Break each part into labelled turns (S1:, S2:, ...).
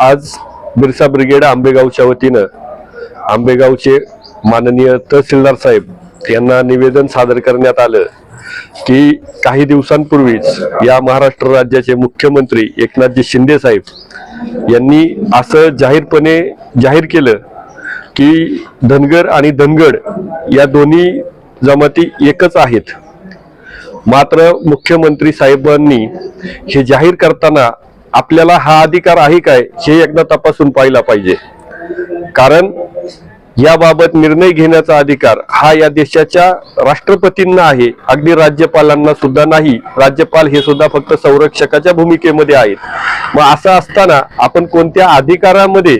S1: आज बिरसा ब्रिगेड आंबेगावच्या वतीनं आंबेगावचे माननीय तहसीलदार साहेब यांना निवेदन सादर करण्यात आलं की काही दिवसांपूर्वीच या महाराष्ट्र राज्याचे मुख्यमंत्री एकनाथजी शिंदे साहेब यांनी असं जाहीरपणे जाहीर केलं की धनगर आणि धनगड या दोन्ही जमाती एकच आहेत. मात्र मुख्यमंत्री साहेबांनी हे जाहीर करताना आपल्याला हा अधिकार आहे काय हे एकदा तपासून पाहिला पाहिजे. कारण याबाबत निर्णय घेण्याचा अधिकार हा या देशाच्या राष्ट्रपतींना आहे. अगदी राज्यपालांना सुद्धा नाही. राज्यपाल हे सुद्धा फक्त संरक्षकाच्या भूमिकेमध्ये आहेत. मग असं असताना आपण कोणत्या अधिकारामध्ये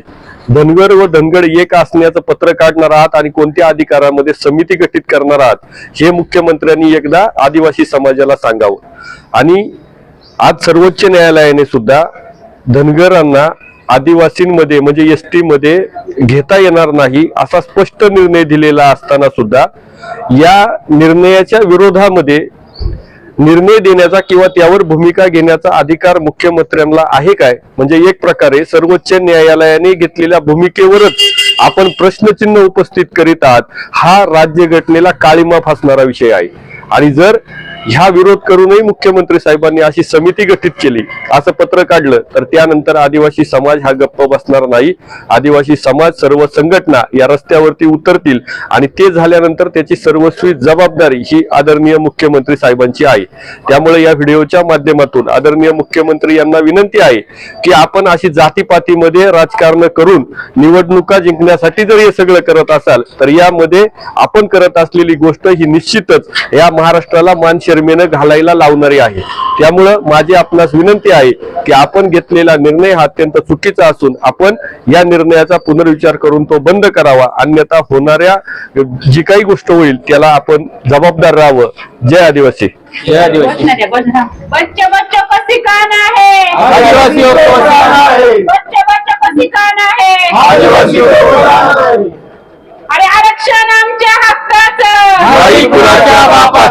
S1: धनगर व धनगड एक असण्याचं पत्र काढणार आहात आणि कोणत्या अधिकारामध्ये समिती गठीत करणार आहात हे मुख्यमंत्र्यांनी एकदा आदिवासी समाजाला सांगावं. आणि आज सर्वोच्च न्यायालयाने सुद्धा धनगरांना आदिवासींमध्ये म्हणजे एसमध्ये घेता येणार नाही असा स्पष्ट निर्णय दिलेला असताना सुद्धा या निर्णयाच्या विरोधामध्ये निर्णय देण्याचा किंवा त्यावर भूमिका घेण्याचा अधिकार मुख्यमंत्र्यांना आहे काय? म्हणजे एक प्रकारे सर्वोच्च न्यायालयाने घेतलेल्या भूमिकेवरच आपण प्रश्नचिन्ह उपस्थित करीत आहात. हा राज्यघटनेला काळीमा फासणारा विषय आहे. आणि जर ह्या विरोध करूनही मुख्यमंत्री साहेबांनी अशी समिती गठीत केली असं पत्र काढलं तर त्यानंतर आदिवासी समाज हा गप्प बसणार नाही. आदिवासी समाज सर्व संघटना या रस्त्यावरती उतरतील आणि ते झाल्यानंतर त्याची सर्वस्वी जबाबदारी ही आदरणीय मुख्यमंत्री साहेबांची आहे. त्यामुळे या व्हिडिओच्या माध्यमातून आदरणीय मुख्यमंत्री यांना विनंती आहे की आपण अशी जातीपातीमध्ये राजकारण करून निवडणुका जिंकण्यासाठी जर हे सगळं करत असाल तर यामध्ये आपण करत असलेली गोष्ट ही निश्चितच या महाराष्ट्राला मान शर्मेनं घालायला लावणारी आहे. त्यामुळं माझी आपणास विनंती आहे की आपण घेतलेला निर्णय हा अत्यंत चुकीचा असून आपण या निर्णयाचा पुनर्विचार करून तो बंद करावा. अन्यथा होणाऱ्या जी काही गोष्ट होईल त्याला आपण जबाबदार राहावं. जय आदिवासी.
S2: जय आदिवासी.
S3: बच्चे बच्चों को सिखाना है
S2: आदिवासियों को बचाना है
S3: बच्चे बच्चों को सिखाना है
S2: आदिवासियों को बचाना है
S3: अरे आरक्षण आमच्या हक्काचं.
S2: नाही कुणाच्या बापाचं
S3: अरे आरक्षण आमच्या